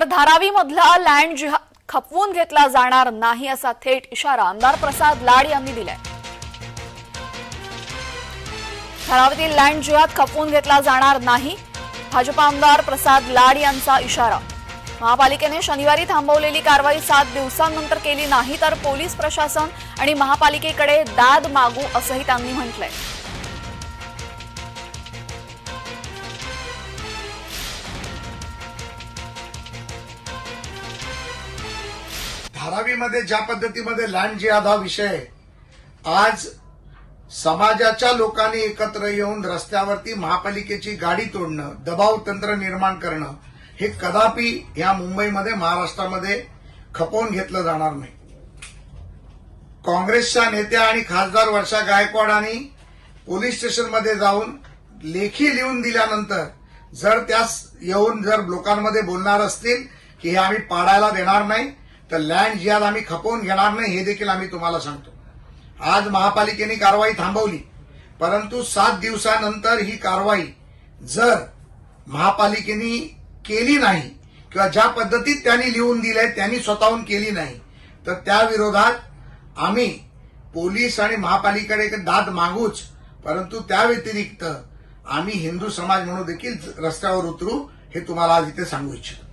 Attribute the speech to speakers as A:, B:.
A: तर धारावीमधला लँड जिहाद खपवून घेतला जाणार नाही असा थेट इशारा आमदार प्रसाद लाड यांनी दिलाय. धारावीतील लँड जिहाद खपवून घेतला जाणार नाही भाजपा आमदार प्रसाद लाड यांचा इशारा. महापालिकेने शनिवारी थांबवलेली कारवाई सात दिवसांनंतर केली नाही तर पोलीस प्रशासन आणि महापालिकेकडे दाद मागू असंही त्यांनी म्हटलंय.
B: धारावीमध्ये ज्या पद्धतीमध्ये लँड जिहाद हा विषय आज समाजाच्या लोकांनी एकत्र येऊन रस्त्यावरती महापालिकेची गाडी तोडणं दबाव तंत्र निर्माण करणं हे कदापि या मुंबईमध्ये महाराष्ट्रामध्ये खपवून घेतलं जाणार नाही. काँग्रेसच्या नेत्या आणि खासदार वर्षा गायकवाडांनी पोलीस स्टेशनमध्ये जाऊन लेखी लिहून दिल्यानंतर जर त्यास येऊन जर लोकांमध्ये बोलणार असतील की हे आम्ही पाडायला देणार नाही तर लँड जिहाद आम्ही खपवून घेणार नाही हे देखील आम्ही तुम्हाला सांगतो. आज महापालिकेने कारवाई थांबवली परंतु सात दिवसानंतर ही कारवाई जर महापालिकेने केली नाही किंवा ज्या पद्धतीत त्यांनी लिहून दिलंय त्यांनी स्वतःहून केली नाही तर त्या विरोधात आम्ही पोलीस आणि महापालिकेकडे दाद मागूच परंतु त्या व्यतिरिक्त आम्ही हिंदू समाज म्हणून देखील रस्त्यावर उतरू हे तुम्हाला आज इथे सांगू इच्छितो.